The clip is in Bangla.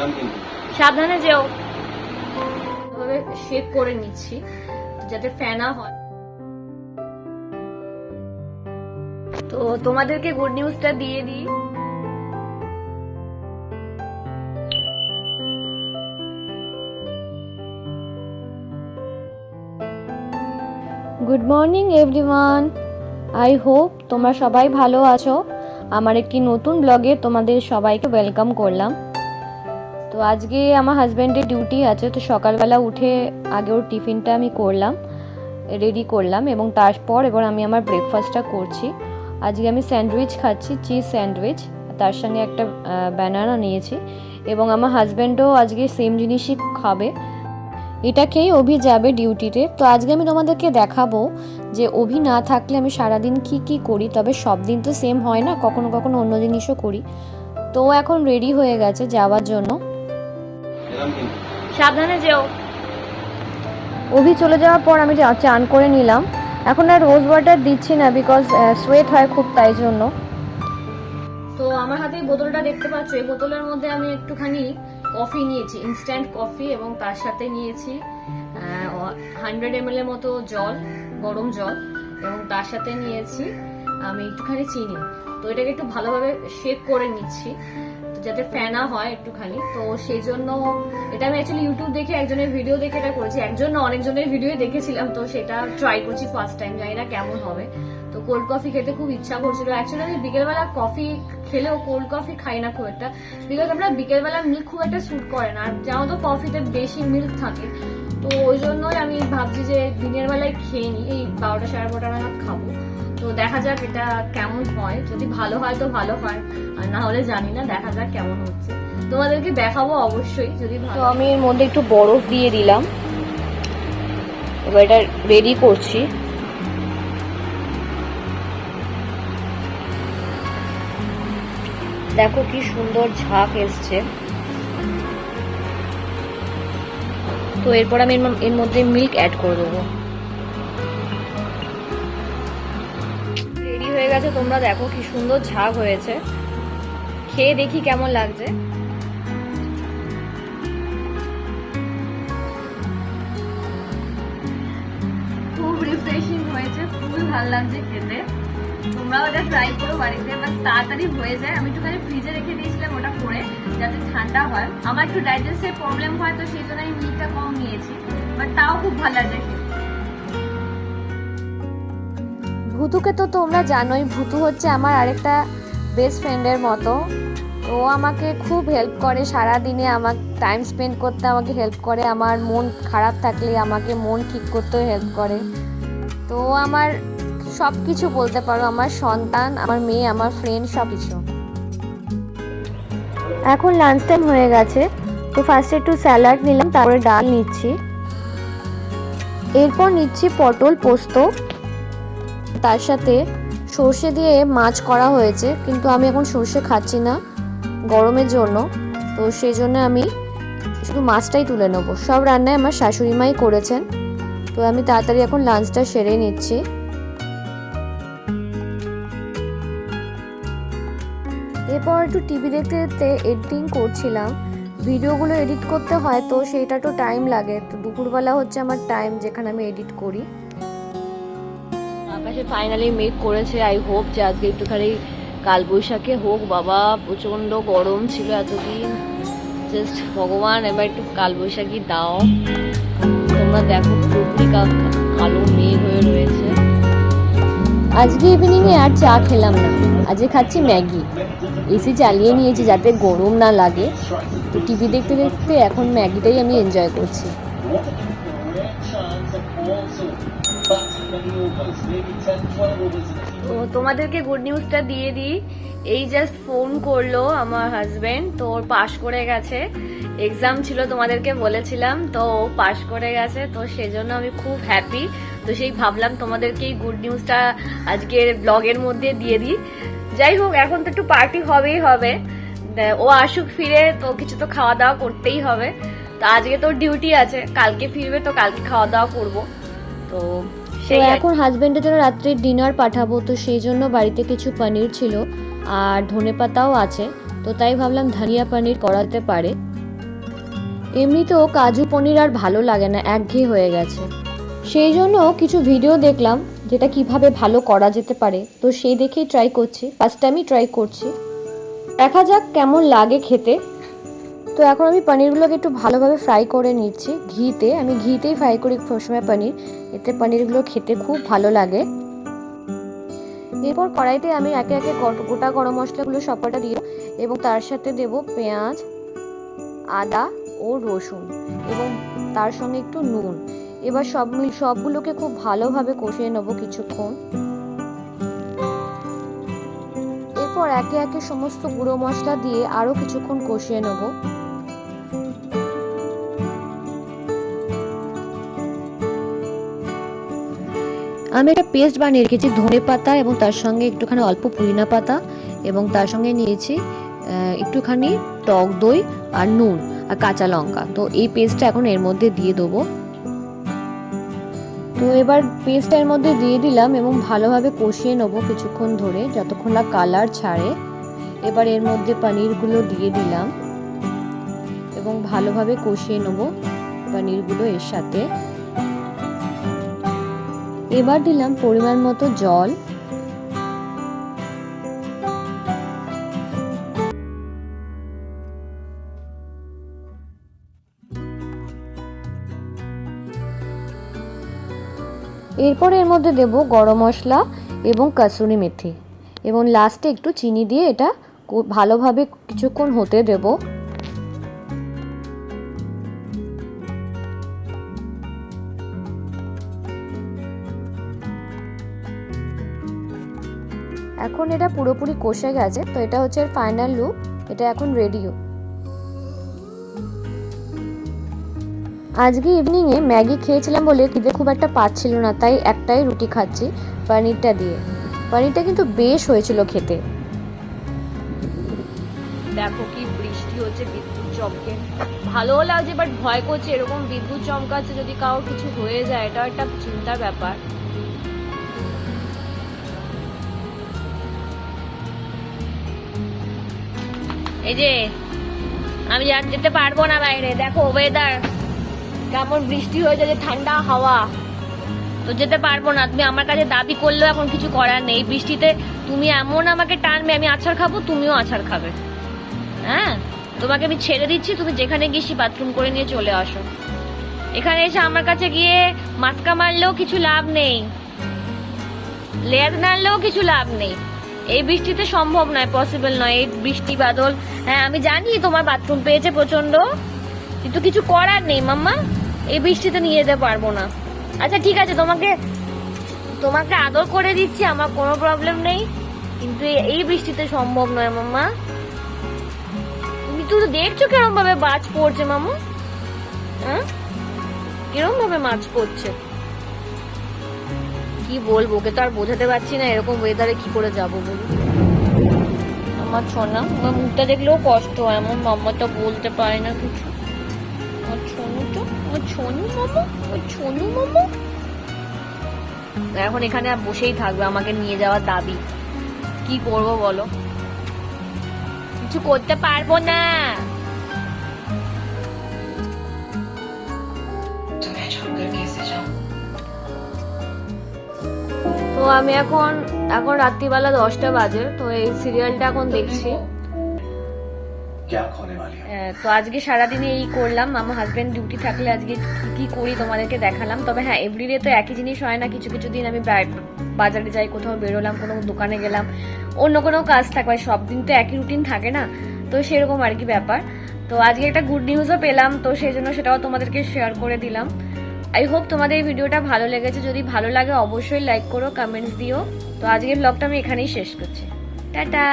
গেলাম কিন্তু সাবধানে যেও। এভাবে শেক করে নিচ্ছি যাতে ফেনা হয়। তো তোমাদেরকে গুড নিউজটা দিয়ে দিই। Good morning everyone I hope তোমরা সবাই ভালো আছো। আমার একটি নতুন ব্লগে তোমাদের সবাইকে ওয়েলকাম করলাম। আজকে আমার হাজব্যান্ডের ডিউটি আছে, তো সকালবেলা উঠে আগে ওর টিফিনটা আমি করলাম রেডি করলাম এবং তারপর এবার আমি আমার ব্রেকফাস্টটা করছি। আজকে আমি স্যান্ডউইচ খাচ্ছি চিজ স্যান্ডউইচ তার সঙ্গে একটা ব্যানানা নিয়েছি এবং আমার হাজব্যান্ডও আজকে সেম জিনিসই খাবে। এটা খেয়েই অভি যাবে ডিউটিতে তো। আজকে আমি তোমাদেরকে দেখাবো যে অভি না থাকলে আমি সারাদিন কি কি করি, তবে সব দিন তো সেম হয় না, কখনো কখনো অন্য জিনিসও করি। তো এখন রেডি হয়ে গেছে যাওয়ার জন্য। সাবধানে যেও। অভি চলে যাওয়ার পর আমি চান করে নিলাম। এখন আর রোজ ওয়াটার দিচ্ছি না বিকজ সোয়েট হয় খুব তাই জন্য। তো আমার হাতে এই বোতলটা দেখতে পাচ্ছ এই বোতলের মধ্যে আমি একটুখানি কফি নিয়েছি ইনস্ট্যান্ট কফি এবং তার সাথে নিয়েছি হান্ড্রেড এম এর মতো জল গরম জল এবং তার সাথে নিয়েছি আমি একটুখানি চিনি। তো এটাকে একটু ভালোভাবে শেক করে নিচ্ছি। যাতে ফেনা হয় একটুখানি, তো সেই জন্য এটা আমি অ্যাকচুয়ালি ইউটিউব দেখে একজনের ভিডিও দেখে এটা করেছি। একজন না, অনেকজনের ভিডিও দেখেছিলাম, তো সেটা ট্রাই করছি ফার্স্ট টাইম জানি না কেমন হবে। তো কোল্ড কফি খেতে খুব ইচ্ছা করছিল। অ্যাকচুয়ালি আমি বিকেলবেলা কফি খেলেও কোল্ড কফি খাই না খুব একটা বিকজ আমরা বিকেলবেলা মিল্ক খুব একটা স্যুট করে না। আর যেমন তো কফিতে বেশি মিল্ক থাকে। তো ওই জন্যই আমি ভাবছি যে দিনের বেলায় খেয়ে নিই। এই বারোটা সাড়ে বারোটা নাগাদ খাব। তো দেখা যাক এটা কেমন হয়। যদি ভালো হয় তো ভালো হয়। আর না হলে জানি না, দেখা যাক কেমন হচ্ছে। তোমাদেরকে দেখাবো অবশ্যই যদি তো আমি এর মধ্যে একটু বরফ দিয়ে দিলাম। এবার এটা রেডি করছি। দেখো কি সুন্দর ঝাঁক এসছে। তো এরপর আমি এর এর মধ্যে মিল্ক অ্যাড করে দেবো। গেছে, তোমরা দেখো কি সুন্দর ঝাঁক হয়েছে। খেয়ে দেখি কেমন লাগছে। খুব রিফ্রেশিং হয়েছে, খুবই ভালো লাগছে খেতে। তোমরাও এটা ট্রাই করো বাড়িতে বাট তাড়াতাড়ি হয়ে যায়। আমি একটুখানি ফ্রিজে রেখে দিয়েছিলাম ওটা করে যাতে ঠান্ডা হয়। আমার একটু ডাইজেস্টের প্রবলেম হয়, তো সেই জন্য আমি মিল্কটা কম নিয়েছি। বাট তাও খুব ভালো লাগছে খেতে। ভুতুকে তো তোমরা জানোই, ভুতু হচ্ছে আমার আরেকটা বেস্ট ফ্রেন্ডের মতো। ও আমাকে খুব হেল্প করে সারা দিনে আমার টাইম স্পেন্ড করতে আমাকে হেল্প করে। আমার মন খারাপ থাকলে আমাকে মন ঠিক করতেও হেল্প করে। তো আমার সব কিছু বলতে পারো, আমার সন্তান, আমার মেয়ে, আমার ফ্রেন্ড সব কিছু এখন লাঞ্চ টাইম হয়ে গেছে। তো ফার্স্টে একটু স্যালাড নিলাম, তারপরে ডাল নিচ্ছি। এরপর নিচ্ছি পটল পোস্ত। তার সাথে সর্ষে দিয়ে মাছ করা হয়েছে, কিন্তু আমি এখন সর্ষে খাচ্ছি না গরমের জন্য। তো সেই জন্য আমি শুধু মাছটাই তুলে নেব। সব রান্নায় আমার শাশুড়ি মাই করেছেন। তো আমি তাড়াতাড়ি এখন লাঞ্চটা সেরে নিচ্ছি। এরপর একটু টিভি দেখতে দেখতে এডিটিং করছিলাম। ভিডিওগুলো এডিট করতে হয় তো সেইটা তো টাইম লাগে। তো দুপুরবেলা হচ্ছে আমার টাইম যেখানে আমি এডিট করি। আকাশে ফাইনালি মেক করেছে আই হোপ যে আজকে একটুখানি কালবৈশাখে হোক, বাবা, প্রচণ্ড গরম ছিল এতদিন। জাস্ট ভগবান, এবার একটু কালবৈশাখী দাও। তোমরা দেখো পুরোপুরি কালো মেঘ হয়ে রয়েছে। আজকে ইভিনিংয়ে আর চা খেলাম না। আজকে খাচ্ছি ম্যাগি। এসি চালিয়ে নিয়েছি যাতে গরম না লাগে। তো টিভি দেখতে দেখতে এখন ম্যাগিটাই আমি এনজয় করছি। তো তোমাদেরকে গুড নিউজটা দিয়ে দিই। এই জাস্ট ফোন করল আমার হাজবেন্ড তো ওর পাশ করে গেছে। এক্সাম ছিল তোমাদেরকে বলেছিলাম, তো ও পাশ করে গেছে, তো সেজন্য আমি খুব হ্যাপি তো সেই ভাবলাম তোমাদেরকে এই গুড নিউজটা আজকের ব্লগের মধ্যে দিয়ে দিই। যাই হোক, এখন তো একটু পার্টি হবেই হবে। ও আসুক ফিরে, তো কিছু তো খাওয়া দাওয়া করতেই হবে। তো আজকে তো ডিউটি আছে, কালকে ফিরবে, তো কালকে খাওয়া দাওয়া করব। তো সেই এখন হাজবেন্ডের জন্য রাত্রে ডিনার পাঠাবো তো সেই জন্য বাড়িতে কিছু পনির ছিল আর ধনেপাতাও আছে তো তাই ভাবলাম ধনিয়া পনির করাতে পারে। এমনিতেও কাজু পনির আর ভালো লাগে না একঘেয়ে হয়ে গেছে। সেই জন্য কিছু ভিডিও দেখলাম যেটা কীভাবে ভালো করা যেতে পারে তো সেই দেখেই ট্রাই করছি ফার্স্ট টাইমই ট্রাই করছি। দেখা যাক কেমন লাগে খেতে। তো এখন আমি পনিরগুলোকে একটু ভালোভাবে ফ্রাই করে নিচ্ছি। ঘিতে, আমি ঘিতেই ফ্রাই করি সবসময় পনির। এতে পনিরগুলো খেতে খুব ভালো লাগে। এরপর কড়াইতে আমি একে একে গট- গরম মশলাগুলো সবকটা দিয়ে এবং তার সাথে দেব পেঁয়াজ, আদা ও রসুন এবং তার সঙ্গে একটু নুন। এবার সব মিল, সবগুলোকে খুব ভালোভাবে কষিয়ে নেব কিছুক্ষণ। এরপর একে একে সমস্ত গুঁড়ো মশলা দিয়ে আরও কিছুক্ষণ কষিয়ে নেব। আমি একটা পেস্ট বানিয়ে রেখেছি, ধনে পাতা এবং তার সঙ্গে একটুখানি অল্প পুদিনা পাতা এবং তার সঙ্গে নিয়েছি একটুখানি টক দই আর নুন আর কাঁচা লঙ্কা। তো এই পেস্টটা এখন এর মধ্যে দিয়ে দেবো। তো এবার পেস্টটা এর মধ্যে দিয়ে দিলাম এবং ভালোভাবে কষিয়ে নেব কিছুক্ষণ ধরে, যতক্ষণ না কালার ছাড়ে। এবার এর মধ্যে পনিরগুলো দিয়ে দিলাম এবং ভালোভাবে কষিয়ে নেব পনিরগুলো এর সাথে। এবার দিলাম পরিমাণ মতো জল। এরপর এর মধ্যে দেব গরম মশলা এবং কাসুরি মেথি। এবং লাস্টে একটু চিনি দিয়ে এটা ভালোভাবে কিছুক্ষণ হতে দেবো। এখন এটা পুরোপুরি কষে গেছে, তো এটা হচ্ছে ফাইনাল লুক এটা এখন রেডিও আজকে ইভিনিংয়ে ম্যাগি খেয়েছিলাম বলে খিদে খুব একটা পাচ্ছিল না, তাই একটাই রুটি খাচ্ছি, পনিরটা দিয়ে। পনিরটা কিন্তু বেশ হয়েছিল খেতে। দেখো কি বৃষ্টি হচ্ছে, বিদ্যুৎ চমকে। ভালোও লাগছে বাট ভয় করছে, এরকম বিদ্যুৎ চমকাচ্ছে যদি কারোর কিছু হয়ে যায়, এটা একটা চিন্তার ব্যাপার। এই যে, আমি আর যেতে পারব না বাইরে। দেখো ওয়েদার কেমন বৃষ্টি হয়ে যাচ্ছে ঠান্ডা হাওয়া। তো যেতে পারব না। তুমি আমার কাছে দাবি করলেও এখন কিছু করার নেই। বৃষ্টিতে তুমি এমন আমাকে টানবে, আমি আছাড় খাব, তুমিও আছাড় খাবে। হ্যাঁ? তোমাকে আমি ছেড়ে দিচ্ছি, তুমি যেখানে গিয়েছি বাথরুম করে নিয়ে চলে আসো। এখানে এসে আমার কাছে গিয়ে মাস্কা মারলেও কিছু লাভ নেই। লেয়ার নাড়লেও কিছু লাভ নেই। এই বৃষ্টিতে সম্ভব নয় পসিবল নয়। এই বৃষ্টি বাদল হ্যাঁ আমি জানি তোমার বাথরুম পেয়েছে প্রচণ্ড কিন্তু কিছু করার নেই, মাম্মা। এই বৃষ্টিতে নিয়ে যেতে পারব না। আচ্ছা ঠিক আছে, তোমাকে তোমাকে আদর করে দিচ্ছি, আমার কোনো প্রবলেম নেই। কিন্তু এই বৃষ্টিতে সম্ভব নয়, মাম্মা। তুমি তো দেখছ কেরম ভাবে মাছ পড়ছে মামু হ্যাঁ? কিরম ভাবে মাছ পড়ছে? কি বলব? ওকে তো আর বোঝাতে পারছি না এরকম ওয়েদারে কি করে যাব বলুন। আমার ছোনা, আমার মুখটা দেখলেও কষ্ট হয়। আমার মাম্মা তো বলতে পারে না কিছু। আমার ছোনু তো, আমার ছোনু মামা আমার ছোনু মামা এখন এখানে আর বসেই থাকবে, আমাকে নিয়ে যাওয়ার দাবি। কি করব বলো? কিছু করতে পারব না। তুমি তো আমি এখন এখন রাত্রিবেলা দশটা বাজে, তো এই সিরিয়ালটা এখন দেখছি। হ্যাঁ, তো আজকে সারাদিনে এই করলাম। আমার হাজব্যান্ড ডিউটি থাকলে আজকে কি কি করি তোমাদেরকে দেখালাম। তবে হ্যাঁ এভরিডে তো একই জিনিস হয় না। কিছু কিছু দিন আমি বাজারে যাই, কোথাও বেরোলাম, কোনো দোকানে গেলাম। অন্য কোনো কাজ থাকবে, সব দিন তো একই রুটিন থাকে না। তো সেরকম আর কি ব্যাপার। তো আজকে একটা গুড নিউজও পেলাম, তো সেই জন্য সেটাও তোমাদেরকে শেয়ার করে দিলাম। আই হোপ তোমাদের এই ভিডিওটা ভালো লেগেছে। যদি ভালো লাগে, অবশ্যই লাইক করো কমেন্টস দিও। তো আজকের ব্লগটা আমি এখানেই শেষ করছি। টাটা!